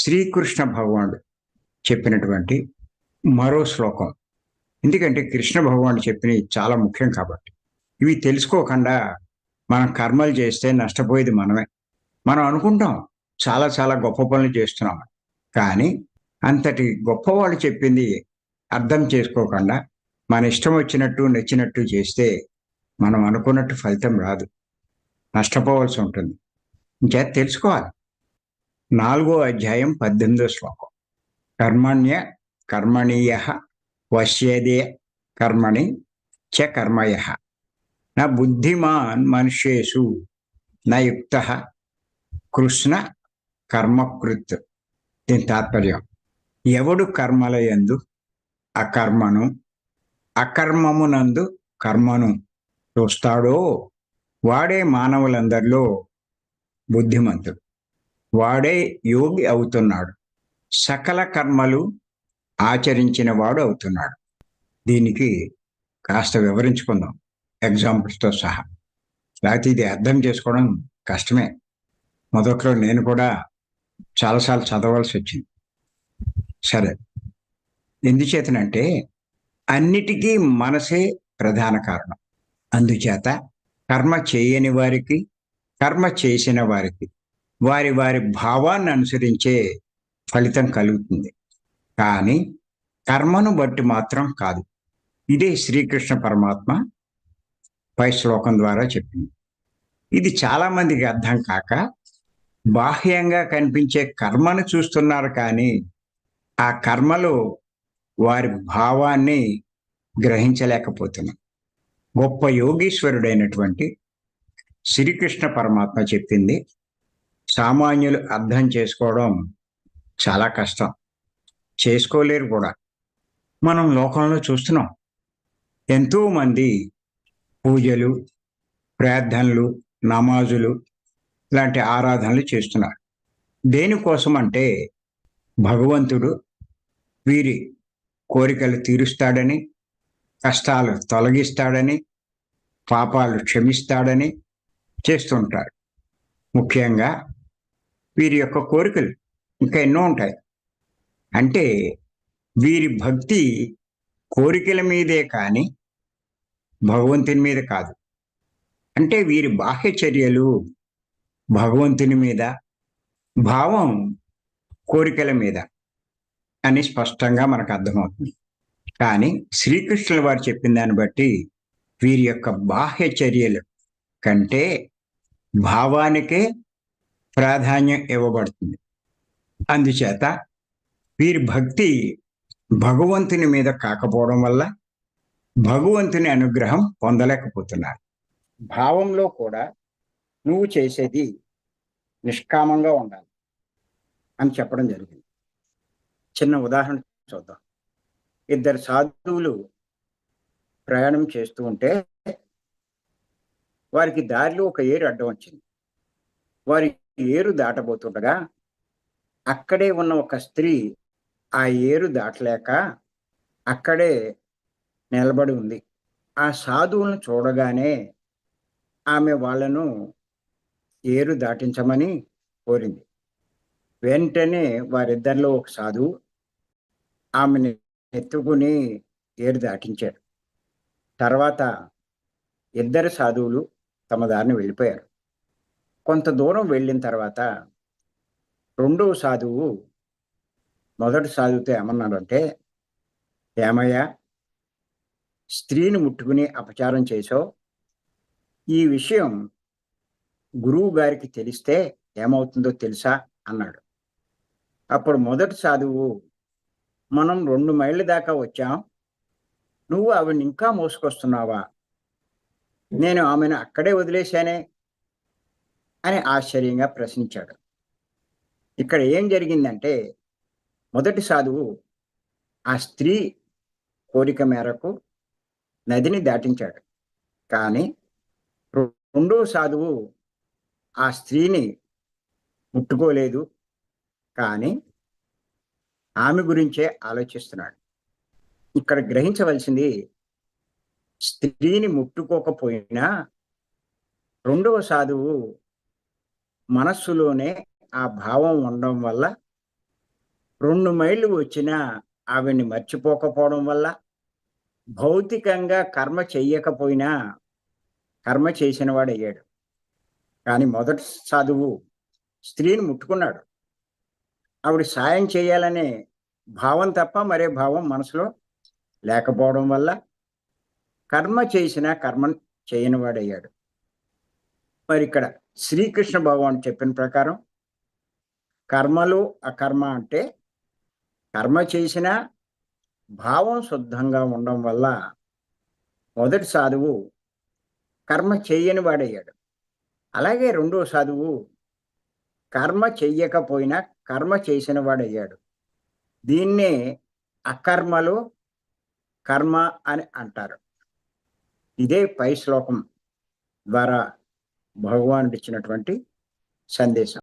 శ్రీకృష్ణ భగవానుడు చెప్పినటువంటి మరో శ్లోకం. ఎందుకంటే కృష్ణ భగవానుడు చెప్పినవి చాలా ముఖ్యం కాబట్టి. ఇవి తెలుసుకోకుండా మనం కర్మలు చేస్తే నష్టపోయేది మనమే. మనం అనుకుంటాం చాలా చాలా గొప్ప పనులు చేస్తున్నాం కానీ అంతటి గొప్పవాళ్ళు చెప్పింది అర్థం చేసుకోకుండా మన ఇష్టం వచ్చినట్టు నచ్చినట్టు చేస్తే మనం అనుకున్నట్టు ఫలితం రాదు. నష్టపోవాల్సి ఉంటుంది. ఇంకా తెలుసుకోవాలి. నాలుగో అధ్యాయం పద్దెనిమిదో శ్లోకం. కర్మణ్య కర్మణీయ వశ్యేదే కర్మణి చ కర్మయ. నా బుద్ధిమాన్ మనుష్యేషు నా యుక్త కృష్ణ కర్మకృత్. దీని తాత్పర్యం. ఎవడు కర్మల యందు? అకర్మను. అకర్మమునందు కర్మను చూస్తాడో? వాడే మానవులందరిలో బుద్ధిమంతుడు. వాడే యోగి అవుతున్నాడు. సకల కర్మలు ఆచరించిన వాడు అవుతున్నాడు. దీనికి కాస్త వివరించుకుందాం. ఎగ్జాంపుల్స్తో సహా. లేకపోతే ఇది అర్థం చేసుకోవడం కష్టమే. మొదట్లో నేను కూడా చాలాసార్లు చదవాల్సి వచ్చింది. సరే. ఎందుచేతనంటే అన్నిటికీ మనసే ప్రధాన కారణం. అందుచేత కర్మ చేయని వారికి కర్మ చేసిన వారికి వారి వారి భావాన్ని అనుసరించే ఫలితం కలుగుతుంది. కానీ కర్మను బట్టి మాత్రం కాదు. ఇదే శ్రీకృష్ణ పరమాత్మ పై శ్లోకం ద్వారా చెప్పింది. ఇది చాలామందికి అర్థం కాక బాహ్యంగా కనిపించే కర్మను చూస్తున్నారు కానీ ఆ కర్మలో వారి భావాన్ని గ్రహించలేకపోతున్నాం. గొప్ప యోగీశ్వరుడైనటువంటి శ్రీకృష్ణ పరమాత్మ చెప్పింది సామాన్యులు అర్థం చేసుకోవడం చాలా కష్టం. చేసుకోలేరు కూడా. మనం లోకంలో చూస్తున్నాం. ఎంతోమంది పూజలు ప్రార్థనలు నమాజులు లాంటి ఆరాధనలు చేస్తున్నారు. దేనికోసం అంటే భగవంతుడు వీరి కోరికలు తీరుస్తాడని కష్టాలు తొలగిస్తాడని పాపాలు క్షమిస్తాడని చేస్తుంటారు ముఖ్యంగా వీరి యొక్క కోరికలు ఇంకా ఎన్నో ఉంటాయి. అంటే వీరి భక్తి కోరికల మీదే కానీ భగవంతుని మీద కాదు. అంటే వీరి బాహ్య చర్యలు భగవంతుని మీద భావం కోరికల మీద అని స్పష్టంగా మనకు అర్థమవుతుంది. కానీ శ్రీకృష్ణుల వారు చెప్పిన దాన్ని బట్టి వీరి యొక్క బాహ్య చర్యలు కంటే భావానికే ప్రాధాన్యం ఇవ్వబడుతుంది. అందుచేత వీరి భక్తి భగవంతుని మీద కాకపోవడం వల్ల భగవంతుని అనుగ్రహం పొందలేకపోతున్నారు. భావంలో కూడా నువ్వు చేసేది నిష్కామంగా ఉండాలి అని చెప్పడం జరిగింది. చిన్న ఉదాహరణ చూద్దాం. ఇద్దరు సాధువులు ప్రయాణం చేస్తూ ఉంటే వారికి దారిలో ఒక ఏరు అడ్డం వచ్చింది. వారి ఏరు దాటబోతుండగా అక్కడే ఉన్న ఒక స్త్రీ ఆ ఏరు దాటలేక అక్కడే నిలబడి ఉంది. ఆ సాధువులను చూడగానే ఆమె వాళ్ళను ఏరు దాటించమని కోరింది. వెంటనే వారిద్దరిలో ఒక సాధువు ఆమెని ఎత్తుకుని ఏరు దాటించాడు. తర్వాత ఇద్దరు సాధువులు తమ దారిని వెళ్ళిపోయారు. కొంత దూరం వెళ్ళిన తర్వాత రెండవ సాధువు మొదటి సాధువుతో ఏమన్నాడంటే ఏమయ్యా స్త్రీని ముట్టుకుని అపచారం చేశావు. ఈ విషయం గురువు గారికి తెలిస్తే ఏమవుతుందో తెలుసా? అన్నాడు. అప్పుడు మొదటి సాధువు మనం రెండు మైళ్ళ దాకా వచ్చాం. నువ్వు ఆవిడని ఇంకా మోసుకొస్తున్నావా? నేను ఆమెను అక్కడే వదిలేశానే. అని ఆశ్చర్యంగా ప్రశ్నించాడు. ఇక్కడ ఏం జరిగిందంటే మొదటి సాధువు ఆ స్త్రీ కోరిక మేరకు నదిని దాటించాడు. కానీ రెండవ సాధువు ఆ స్త్రీని ముట్టుకోలేదు. కానీ ఆమె గురించే ఆలోచిస్తున్నాడు. ఇక్కడ గ్రహించవలసింది స్త్రీని ముట్టుకోకపోయినా రెండవ సాధువు మనస్సులోనే ఆ భావం ఉండడం వల్ల రెండు మైళ్ళు వచ్చినా ఆవిడ్ని మర్చిపోకపోవడం వల్ల భౌతికంగా కర్మ చెయ్యకపోయినా కర్మ చేసిన వాడయ్యాడు. కానీ మొదటి సాధువు స్త్రీని ముట్టుకున్నాడు. ఆవిడ సాయం చేయాలనే భావం తప్ప మరే భావం మనసులో లేకపోవడం వల్ల కర్మ చేసిన కర్మ చేయనివాడయ్యాడు మరి ఇక్కడ శ్రీకృష్ణ భగవాన్ చెప్పిన ప్రకారం కర్మలు అకర్మ అంటే కర్మ చేసిన భావం శుద్ధంగా ఉండడం వల్ల మొదటి సాధువు కర్మ చేయని వాడయ్యాడు. అలాగే రెండో సాధువు కర్మ చెయ్యకపోయినా కర్మ చేసిన వాడయ్యాడు. దీన్నే అకర్మలు కర్మ అని అంటారు. ఇదే పై శ్లోకం ద్వారా భగవానుడిచ్చినటువంటి సందేశం.